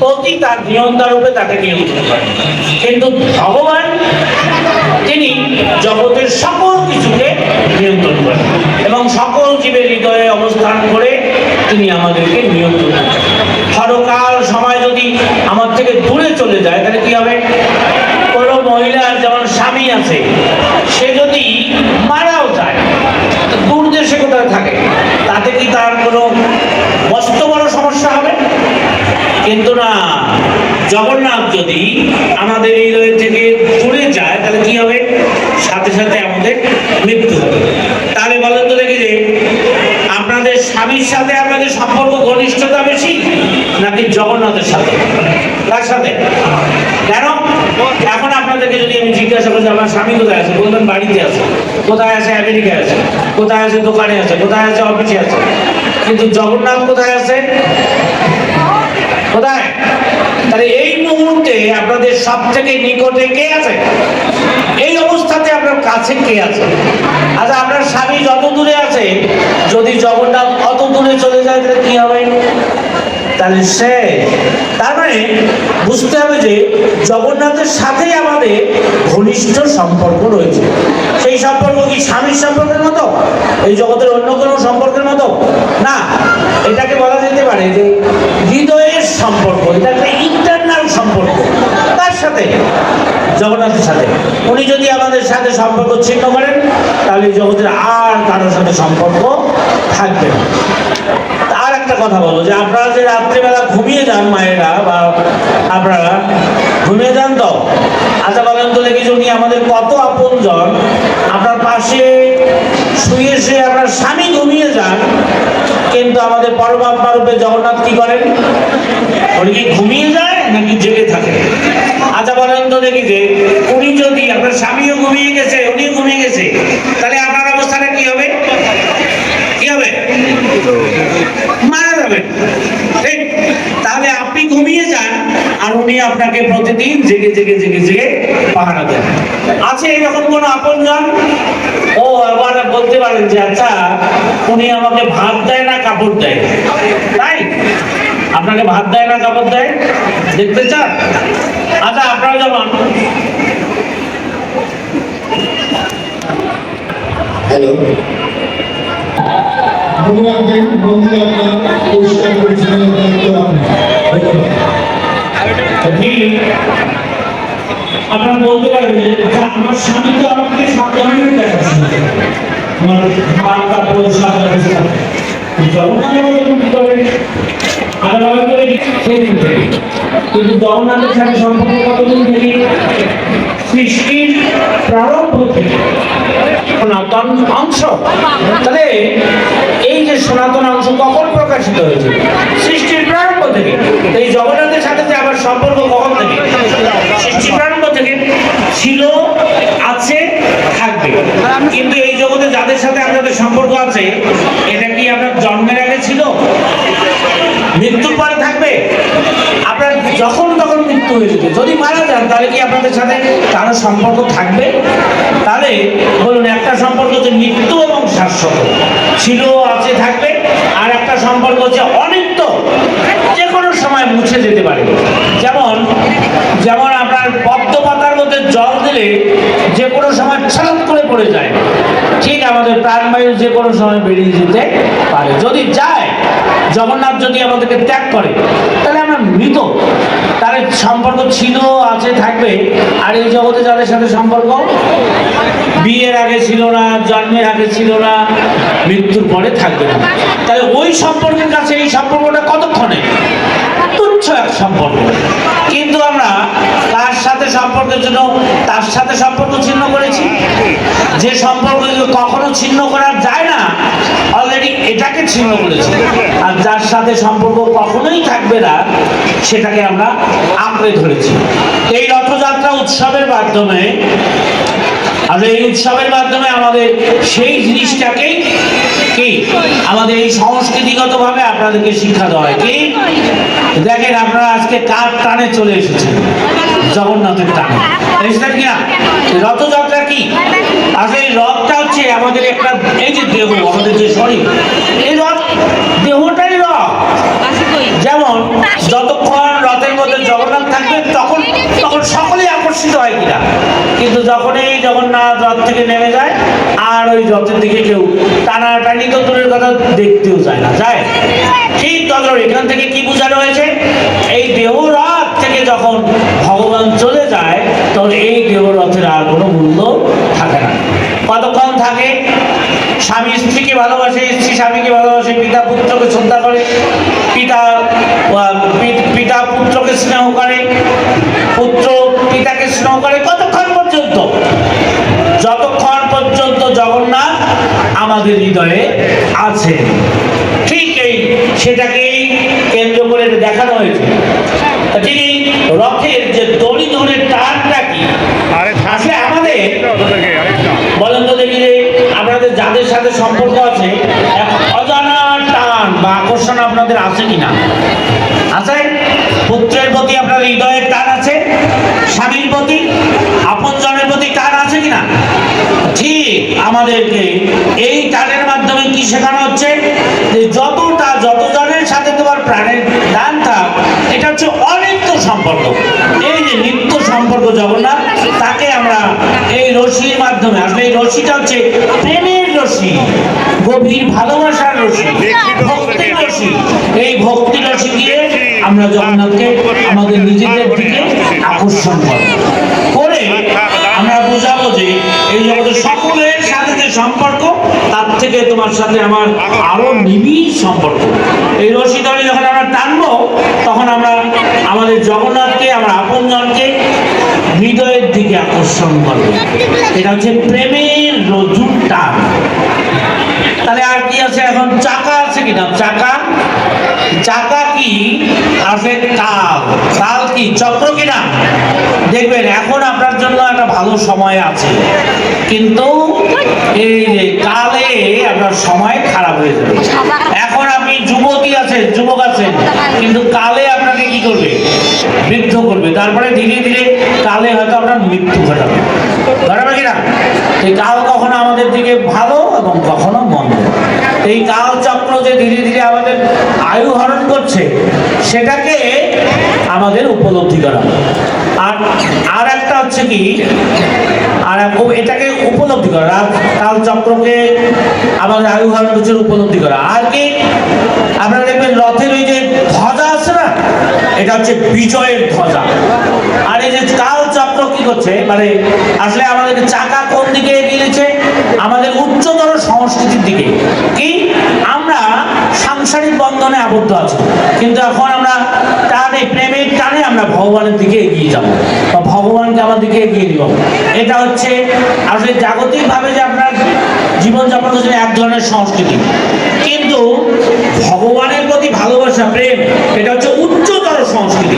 প্রতি তার নিয়ন্তা রূপে তাকে নিয়ন্ত্রণ করে কিন্তু ভগবান, তিনি জগতের সকল কিছুকে নিয়ন্ত্রণ করেন এবং সকল জীবের হৃদয়ে অবস্থান করে তিনি আমাদেরকে নিয়ন্ত্রণ করেন। ক্ষণকাল সময় যদি আমার থেকে দূরে চলে যায়, তাহলে কি হবে? কোনো মহিলার যেমন স্বামী আছে, সে যদি মারাও যায় দূর দেশে কোথায় থাকে? তাতে কি তার কোনো মস্ত বড় সমস্যা হবে? কিন্তু না জগন্নাথ যদি আমাদের হৃদয় থেকে দূরে যায়, তাহলে কি হবে? সাথে সাথে আমাদের মৃত্যু হবে। তাহলে বলেন তো দেখি যে, আপনাদের স্বামীর সাথে আপনাদের সম্পর্ক ঘনিষ্ঠতা বেশি, নাকি জগন্নাথের সাথে? তার সাথে? কেন? এখন আপনাদেরকে যদি আমি জিজ্ঞাসা করি আমার স্বামী কোথায় আছে? বলবেন, বাড়িতে আছে। কোথায় আছে? আমেরিকায় আছে। কোথায় আছে? দোকানে আছে। কোথায় আছে? অফিসে আছে। কিন্তু জগন্নাথ কোথায় আছে? কোথায়? তাহলে মুহূর্তে আপনাদের সব থেকে নিকটে কে আছে? এই অবস্থাতে আপনার কাছে কে আছে? আচ্ছা আপনার স্বামী যত দূরে আছে, যদি জগন্নাথ অত দূরে চলে যায়, তাহলে কি হবে? তাহলে সে, তার মানে বুঝতে হবে যে জগন্নাথের সাথেই আমাদের ঘনিষ্ঠ সম্পর্ক রয়েছে। সেই সম্পর্ক কি স্বামীর সম্পর্কের মতো? এই জগতের অন্য কোনো সম্পর্কের মতো? না, এটাকে বলা যেতে পারে যে হৃদয়ের সম্পর্ক, এটা একটা সম্পর্ক। তার সাথে, জগন্নাথের সাথে। উনি যদি আমাদের সাথে সম্পর্ক ছিন্ন করেন, তাহলে জগতের আর কারোর সাথে সম্পর্ক থাকবে না। আর একটা কথা বলো যে, আপনারা যে রাত্রিবেলা ঘুমিয়ে যান মায়েরা, বা আপনারা ঘুমিয়ে যান তো আচ্ছা বলেন তো দেখি উনি আমাদের কত আপন জন আপনার পাশে শুয়ে শুয়ে আপনার স্বামী ঘুমিয়ে যান, কিন্তু আমাদের পরমাত্মা রূপে জগন্নাথ কি করেন? উনি কি ঘুমিয়ে যায় নাকি জেগে থাকে? আচ্ছা বলেন দেখি যে উনি যদি আপনার স্বামীও ঘুমিয়ে গেছে, উনিও ঘুমিয়ে গেছে, তাহলে আপনার অবস্থাটা কি হবে? কি হবে? মারা যাবেন। ঠিক তাহলে আপনি ঘুমিয়ে যান আর উনি আপনাকে প্রতিদিন জেগে জেগে জেগে জেগে পাহারা দেন। আছে এরকম কোন আপনজন? ও, আবার বলতে পারেন যে আচ্ছা উনি আমাকে ভাত দেয় না কাপড় দেয়? তাই? আপনাকে ভাত দেয় না কাপড় দেয়? দেখতে চান? আচ্ছা আপনারা যেমন হ্যালো। আপনার আপনার আপনারা বলতে পারেন যে আচ্ছা আমার স্বামী তো আমাকে সব ধরনের দেখাচ্ছে আমার খাওয়া কাপড় সব ব্যবস্থা জগন্নাথ আমাকে কি করে আলাদা করে সেদিন থেকে কিন্তু জগন্নাথের সাথে সম্পর্ক কতদিন থেকে? সৃষ্টির প্রারম্ভ থেকে। সনাতন অংশ। তাহলে এই যে সনাতন অংশ কখন প্রকাশিত হয়েছে? সৃষ্টির প্রারম্ভ থেকে। এই জগন্নাথের সাথে যে আবার সম্পর্ক কখন থেকে? সৃষ্টির প্রারম্ভ থেকে। ছিল, আছে, থাকবে। কিন্তু এই জগতে যাদের সাথে আপনাদের সম্পর্ক আছে, এটা কি আপনার জন্মের আগে ছিল? মৃত্যুর পরে থাকবে। আপনার যখন তখন মৃত্যু হয়ে যেতে। যদি মারা যান, তাহলে কি আপনাদের সাথে কারও সম্পর্ক থাকবে? তাহলে বলুন, একটা সম্পর্ক হচ্ছে মৃত্যু এবং শাশ্বত। ছিল, আছে, থাকবে। আর একটা সম্পর্ক হচ্ছে অনিত্য। যে কোনো সময় মুছে যেতে পারে। যেমন যেমন আপনার পদ্ম পাতার মধ্যে জল দিলে যে কোনো সময় ছলক করে পড়ে যায়। ঠিক আমাদের প্রাণবায়ু যে কোনো সময় বেরিয়ে যেতে পারে। যদি যায় জগন্নাথ যদি আমাদেরকে ত্যাগ করে, তাহলে আমরা মৃত। তার সম্পর্ক ছিল, আছে, থাকবে। আর এই জগতে যাদের সাথে সম্পর্ক, বিয়ের আগে ছিল না, জন্মের আগে ছিল না, মৃত্যুর পরে থাকবে না। তাহলে ওই সম্পর্কের কাছে এই সম্পর্কটা কতক্ষণে? তুচ্ছ এক সম্পর্ক। কিন্তু আমরা তার সাথে সম্পর্কের জন্য, তার সাথে সম্পর্ক ছিন্ন করেছি? যে সম্পর্ক কখনো ছিন্ন করা যায় না। এটাকে ছিন্ন করেছি। আর যার সাথে সম্পর্ক কখনোই থাকবে না, সেটাকে আমরা আঁকড়ে ধরেছি। এই রথযাত্রা উৎসবের মাধ্যমে, আর এই উৎসবের মাধ্যমে আমাদের সেই জিনিসটাকেই কি? আমাদের এই সংস্কৃতিগতভাবে আপনাদেরকে শিক্ষা দেওয়া হয় কি? দেখেন আপনারা আজকে কার টানে চলে এসেছেন? জগন্নাথের টানে। এসেছেন কি না? রথযাত্রা কি? আচ্ছা, আসলে রথটা হচ্ছে আমাদের একটা, এই যে দেহ, আমাদের যে শরীর, এই রথ, দেহটাই রথ। যেমন, যতক্ষণ রথের মধ্যে জগন্নাথ থাকবে, তখন তখন সকলেই আকর্ষিত হয় কিনা। কিন্তু যখন এই জগন্নাথ রথ থেকে নেমে যায়, আর ওই রথের দিকে কেউ টানা টানি তো দূরের কথা দেখতেও যায় না, যায়। ঠিক তদর এখান থেকে কি বোঝানো হয়েছে? এই দেহ রথ থেকে যখন ভগবান চলে যায়, তখন এই দেহ রথের আর কোনো মূল্য কতক্ষণ থাকে? স্বামী স্ত্রীকে ভালোবাসে স্ত্রী স্বামীকে ভালোবাসে পিতা পুত্রকে শ্রদ্ধা করে পিতা পিতা পুত্রকে স্নেহ করে পুত্র পিতাকে স্নেহ করে কতক্ষণ পর্যন্ত? যতক্ষণ পর্যন্ত জগন্নাথ আমাদের হৃদয়ে আছে। ঠিক এই সেটাকেই কেন্দ্র করে দেখানো হয়েছে। তা ঠিক এই রথের যে দড়ি ধরে টানটা কি? আসলে আমাদের ওটা থেকে আরেকটা বলেন তো দেখি যে আপনাদের যাদের সাথে সম্পর্ক আছে, এক অজানা টান বা আকর্ষণ আপনাদের আছে কিনা? আছে? পুত্রের প্রতি আপনার হৃদয়ের টান আছে? স্বামীর প্রতি? আপনজনের প্রতি টান আছে কিনা? ঠিক আমাদেরকে এই টানের মাধ্যমে কি শেখানো হচ্ছে? যে যতটা যত জনের সাথে তোমার প্রাণের টান থাক, এটা হচ্ছে অনিত্য সম্পর্ক। এই যে নিত্য সম্পর্ক জগন্নাথ এই রশির মাধ্যমে। আসলে এই রশিটা হচ্ছে প্রেমের রশি গভীর ভালোবাসার রশি ভক্তির রশি এই ভক্তি রশি দিয়ে আমরা জগন্নাথকে আমাদের নিজেদের দিকে আকর্ষণ করি করে আমরা বোঝাবো যে এই জগতের সকলের সাথে যে সম্পর্ক তার থেকে তোমার সাথে আমার আরও নিবিড় সম্পর্ক। এই রশি ধরে যখন আমরা টানবো তখন আমরা আমাদের হৃদয়ের দিকে আকর্ষণ করব এটা হচ্ছে প্রেমের রজুর টান তাহলে আর কি আছে এখন? চাকা আছে কিনা? চাকা? চাকা কি? আছে কাল কাল কি? চক্র কিনা? দেখবেন, এখন আপনার জন্য একটা ভালো সময় আছে। কিন্তু এই যে কালে আপনার সময় খারাপ হয়ে যাবে। এখন আপনি যুবতী আছেন, যুবক আছেন, কিন্তু কালে করবে। তারপরে ধীরে ধীরে কালে হয়তো আপনার মৃত্যু ঘটাবে। ঘটাবে কিনা এই কাল কখনো আমাদের দিকে ভালো এবং কখনো মন্দ। এই কাল চক্র যে ধীরে ধীরে আমাদের আয়ু হরণ করছে, সেটাকে আমাদের উপলব্ধি করা। আর আর একটা হচ্ছে কি, আর এটাকে উপলব্ধি করা। কাল চক্রকে আমাদের আয়ু হরণ করছে, উপলব্ধি করা। আর কি, আপনারা দেখবেন রথের ওই যে ধ্বজা এটা হচ্ছে বিজয়ের ধ্বজা। আর এই যে কাল চক্র কি করছে? মানে আসলে আমাদেরকে চাকা কোন দিকে এগিয়েছে আমাদের উচ্চতর সংস্কৃতির দিকে। কি? আমরা সাংসারিক বন্ধনে আবদ্ধ আছি। কিন্তু এখন আমরা টানে, প্রেমের টানে আমরা ভগবানের দিকে এগিয়ে যাব। বা ভগবানকে আমার দিকে এগিয়ে দিব এটা হচ্ছে আসলে জাগতিকভাবে যে আপনার জীবনযাপন হচ্ছে এক ধরনের সংস্কৃতি। কিন্তু ভগবান সংস্কৃতি।